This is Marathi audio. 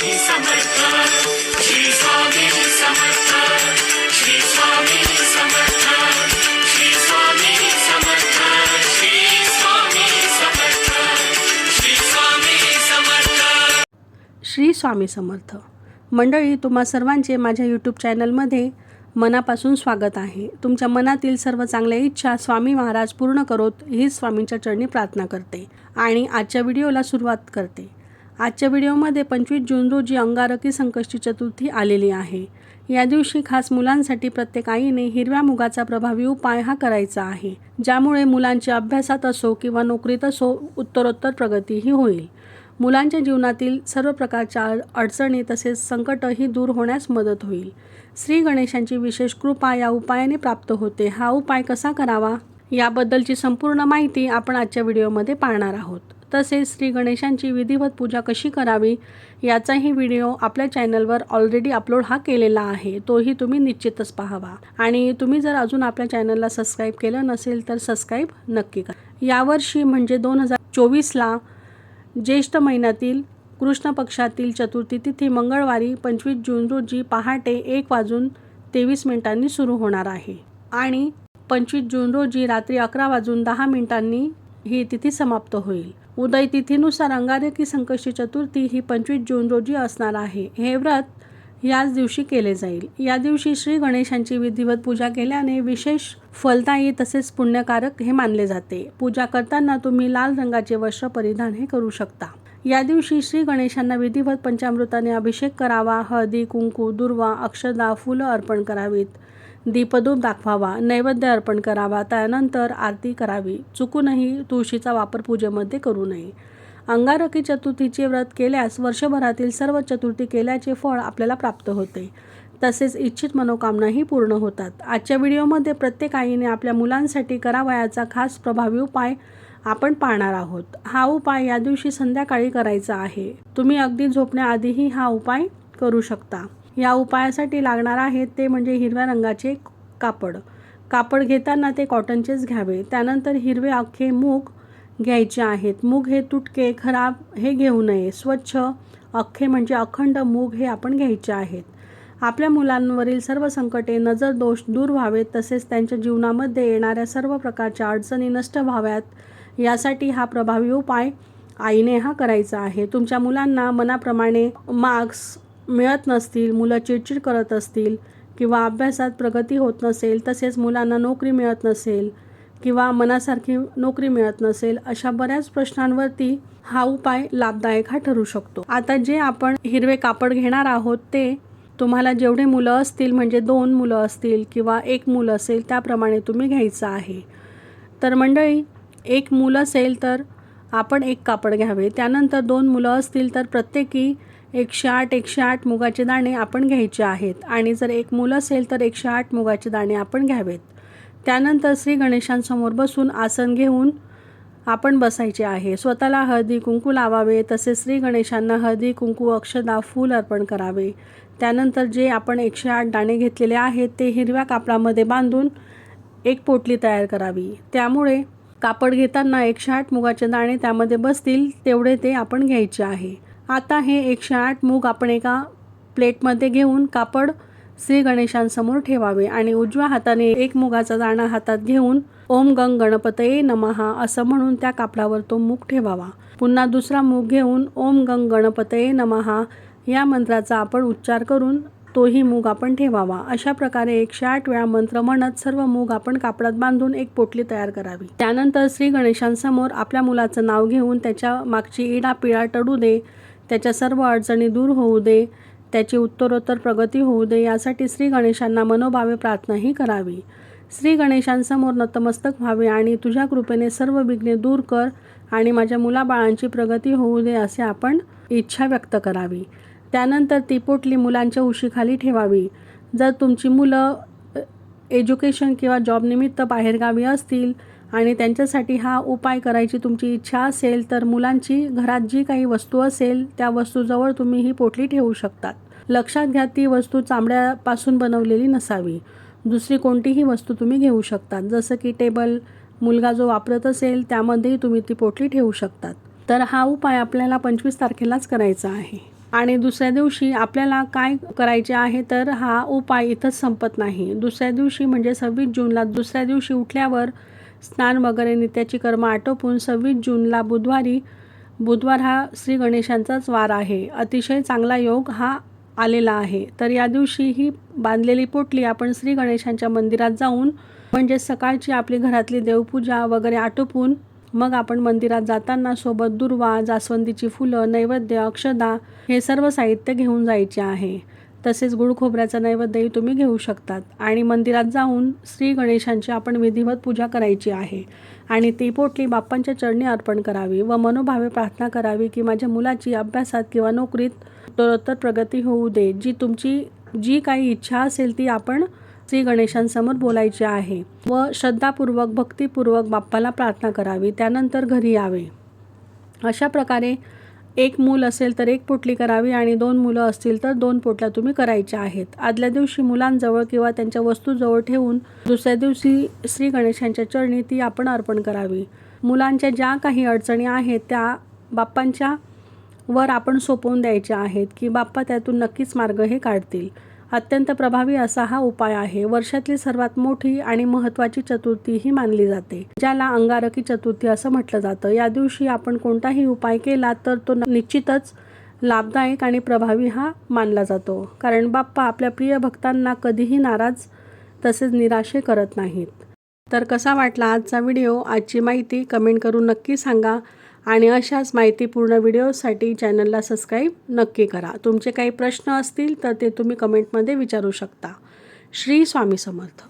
समर्थ श्री स्वामी समर्थ. श्री स्वामी समर्थ श्री स्वामी समर्थ श्री स्वामी समर्थ श्री स्वामी समर्थ श्री स्वामी समर्थ मंडळी तुम्हा सर्वांचे माझ्या यूट्यूब चॅनलमध्ये मनापासून स्वागत आहे. तुमच्या मनातील सर्व चांगल्या इच्छा स्वामी महाराज पूर्ण करोत हीच स्वामींच्या चरणी प्रार्थना करते आणि आजच्या व्हिडिओला सुरुवात करते. आजच्या व्हिडिओमध्ये पंचवीस जून रोजी अंगारकी संकष्टी चतुर्थी आलेली आहे. या दिवशी खास मुलांसाठी प्रत्येक आईने हिरव्या मुगाचा प्रभावी उपाय हा करायचा आहे ज्यामुळे मुलांच्या अभ्यासात असो किंवा नोकरीत असो उत्तरोत्तर प्रगतीही होईल. मुलांच्या जीवनातील सर्व प्रकारच्या अड- अडचणी तसेच संकटही दूर होण्यास मदत होईल. श्री गणेशांची विशेष कृपा या उपायाने प्राप्त होते. हा उपाय कसा करावा? याबद्दलची संपूर्ण माहिती आपण आजच्या व्हिडिओमध्ये पाहणार आहोत. तसेच श्री गणेशांची विधिवत पूजा कशी करावी याचाही व्हिडिओ आपल्या चॅनलवर ऑलरेडी अपलोड हा केलेला आहे. तोही तुम्ही निश्चितच पाहावा. आणि तुम्ही जर अजून आपल्या चॅनलला सबस्क्राईब केलं नसेल तर सबस्क्राईब नक्की करा. यावर्षी म्हणजे दोन हजार चोवीसला ज्येष्ठ महिन्यातील कृष्ण पक्षातील चतुर्थी तिथी मंगळवारी पंचवीस जून रोजी पहाटे एक वाजून तेवीस मिनिटांनी सुरू होणार आहे. आणि पंचवीस जून रोजी रात्री अकरा वाजून दहा मिनिटांनी ही तिथी समाप्त होईल. उदय तिथीनुसार अंगारकी संकष्टी चतुर्थी ही पंचवीस जून रोजी असणार आहे. हे व्रत याच दिवशी केले जाईल. या दिवशी श्री गणेशांची विधिवत पूजा केल्याने विशेष फलदायी तसेच पुण्यकारक हे मानले जाते. पूजा करताना तुम्ही लाल रंगाचे वस्त्र परिधान हे करू शकता. या दिवशी श्री गणेशांना विधिवत पंचामृताने अभिषेक करावा. हळदी कुंकू दुर्वा अक्षदा फुलं अर्पण करावीत. दीपधूप दाखवावा नैवेद्य अर्पण करावा त्यानंतर आरती करावी. चुकूनही तुळशीचा वापर पूजेमध्ये करू नये. अंगारकी चतुर्थीचे व्रत केल्यास वर्षभरातील सर्व चतुर्थी केल्याचे फळ आपल्याला प्राप्त होते. तसेच इच्छित मनोकामनाही पूर्ण होतात. आजच्या व्हिडिओमध्ये प्रत्येक आईने आपल्या मुलांसाठी करावयाचा खास प्रभावी उपाय आपण पाहणार आहोत. हा उपाय या दिवशी संध्याकाळी करायचा आहे. तुम्ही अगदी झोपण्याआधीही हा उपाय करू शकता. या उपायासाठी लागणार आहे ते म्हणजे हिरव्या रंगाचे कापड. कापड घेताना ते कॉटनचेच घ्यावे. त्यानंतर हिरवे अख्खे मूग घ्यायचे आहेत. मूग हे तुटके खराब हे घेऊ नये. स्वच्छ अख्खे म्हणजे अखंड मूग हे आपण घ्यायचे आहेत. आपल्या मुलांवरील सर्व संकटे नजर दोष दूर व्हावेत तसेच त्यांच्या जीवनामध्ये येणाऱ्या सर्व प्रकारच्या अडचणी नष्ट व्हाव्यात यासाठी हा प्रभावी उपाय आईने हा करायचा आहे. तुमच्या मुलांना मनाप्रमाणे मार्क्स मिळत नसतील मुलं चिडचिड करत असतील किंवा अभ्यासात प्रगती होत नसेल तसेच मुलांना नोकरी मिळत नसेल किंवा मनासारखी नोकरी मिळत नसेल अशा बऱ्याच प्रश्नांवरती हा उपाय लाभदायक हा ठरू शकतो. आता जे आपण हिरवे कापड घेणार आहोत ते तुम्हाला जेवढे मुलं असतील म्हणजे दोन मुलं असतील किंवा एक मुलं असेल त्याप्रमाणे तुम्ही घ्यायचं आहे. तर मंडळी एक मुलं असेल तर आपण एक कापड घ्यावे. त्यानंतर दोन मुलं असतील तर प्रत्येकी एकशे आठ एकशे आठ मुगाचे दाणे आपण घ्यायचे आहेत. आणि जर एक मुलं असेल तर एकशे आठ मुगाचे दाणे आपण घ्यावेत. त्यानंतर श्री गणेशांसमोर बसून आसन घेऊन आपण बसायचे आहे. स्वतःला हळदी कुंकू लावावे तसेच श्री गणेशांना हळदी कुंकू अक्षदा फूल अर्पण करावे. त्यानंतर जे आपण एकशे आठ दाणे घेतलेले आहेत ते हिरव्या कापडामध्ये बांधून एक पोटली तयार करावी. त्यामुळे कापड घेताना एकशे आठ मुगाचे दाणे त्यामध्ये बसतील तेवढे ते आपण घ्यायचे आहे. आता हे एकशे आठ मूग आपण एका प्लेटमध्ये घेऊन कापड श्री गणेशांसमोर ठेवावे आणि उजव्या हाताने एक मुगाचा दाणा हातात घेऊन ओम गंग गणपतये नमहा असं म्हणून त्या कापडावर तो मूग ठेवावा. पुन्हा दुसरा मूग घेऊन ओम गंग गणपतये नमहा या मंत्राचा आपण उच्चार करून तोही मूग आपण ठेवावा. अशा प्रकारे एकशे आठ वेळा मंत्र म्हणत सर्व मूग आपण कापडात बांधून एक पोटली तयार करावी. त्यानंतर श्री गणेशांसमोर आपल्या मुलाचं नाव घेऊन त्याच्या मागची इडा पिळा टडू दे. त्याच्या सर्व अडचणी दूर होऊ दे त्याची उत्तरोत्तर प्रगती होऊ दे यासाठी श्री गणेशांना मनोभावे प्रार्थनाही करावी. श्री गणेशांसमोर नतमस्तक व्हावे आणि तुझ्या कृपेने सर्व विघ्ने दूर कर आणि माझ्या मुलाबाळांची प्रगती होऊ दे असे आपण इच्छा व्यक्त करावी. त्यानंतर ती पोटली मुलांच्या उशीखाली ठेवावी. जर तुमची मुलं एज्युकेशन किंवा जॉबनिमित्त बाहेरगावी असतील आणि त्यांच्यासाठी हा उपाय करायची तुमची इच्छा असेल तर मुलांची घरात जी काही वस्तू असेल त्या वस्तूजवळ तुम्ही ही पोटली ठेवू शकतात. लक्षात घ्या ती वस्तू चामड्यापासून बनवलेली नसावी. दुसरी कोणतीही वस्तू तुम्ही घेऊ शकतात. जसं की टेबल मुलगा जो वापरत असेल त्यामध्येही तुम्ही ती पोटली ठेवू शकतात. तर हा उपाय आपल्याला पंचवीस तारखेलाच करायचा आहे. आणि दुसऱ्या दिवशी आपल्याला काय करायचे आहे तर हा उपाय इथंच संपत नाही. दुसऱ्या दिवशी म्हणजे सव्वीस जूनला दुसऱ्या दिवशी उठल्यावर स्नान वगैरे नित्याची कर्म आटोपून सव्वीस जूनला बुधवारी बुधवार हा श्री गणेशांचाच वार आहे. अतिशय चांगला योग हा आलेला आहे. तर या दिवशी ही बांधलेली पोटली आपण श्री गणेशांच्या मंदिरात जाऊन म्हणजे सकाळची आपली घरातली देवपूजा वगैरे आटोपून मग आपण मंदिरात जाताना सोबत दुर्वा जास्वंदीची फुलं नैवेद्य अक्षदा हे सर्व साहित्य घेऊन जायचे आहे. तसेच गुळ खोबऱ्याचा नैवेद्यही तुम्ही घेऊ शकतात. आणि मंदिरात जाऊन श्री गणेशांची आपण विधिवत पूजा करायची आहे. आणि ती पोटली बाप्पांच्या चरणी अर्पण करावी व मनोभावे प्रार्थना करावी की माझ्या मुलाची अभ्यासात किंवा नोकरीत उत्तरोत्तर प्रगती होऊ दे जी तुमची जी काही इच्छा असेल ती आपण श्री गणेशांसमोर बोलायची आहे व श्रद्धापूर्वक भक्तिपूर्वक बाप्पाला प्रार्थना करावी त्यानंतर घरी यावे. अशा प्रकारे एक मूल असेल तर एक पोटली करावी आणि दोन मुलं असतील तर दोन पोटल्या तुम्ही करायच्या आहेत. आदल्या दिवशी मुलांजवळ किंवा त्यांच्या वस्तूजवळ ठेवून दुसऱ्या दिवशी श्री गणेशांच्या चरणी ती आपण अर्पण करावी. मुलांच्या ज्या काही अडचणी आहेत त्या बाप्पांच्या वर आपण सोपवून द्यायच्या आहेत की बाप्पा त्यातून नक्कीच मार्ग हे काढतील. अत्यंत प्रभावी असा हा उपाय आहे. वर्षातली सर्वात मोठी आणि महत्त्वाची चतुर्थी ही मानली जाते. ज्याला अंगारकी चतुर्थी असं म्हटलं जातं. या दिवशी आपण कोणताही उपाय केला तर तो निश्चितच लाभदायक आणि प्रभावी हा मानला जातो. कारण बाप्पा आपल्या प्रिय भक्तांना कधीही नाराज तसेच निराशे करत नाहीत. तर कसा वाटला आजचा व्हिडिओ? आजची माहिती कमेंट करून नक्की सांगा. आणि अशाच माहितीपूर्ण व्हिडिओसाठी चॅनलला सबस्क्राईब नक्की करा. तुमचे काही प्रश्न असतील तर ते तुम्ही कमेंटमध्ये विचारू शकता. श्री स्वामी समर्थ.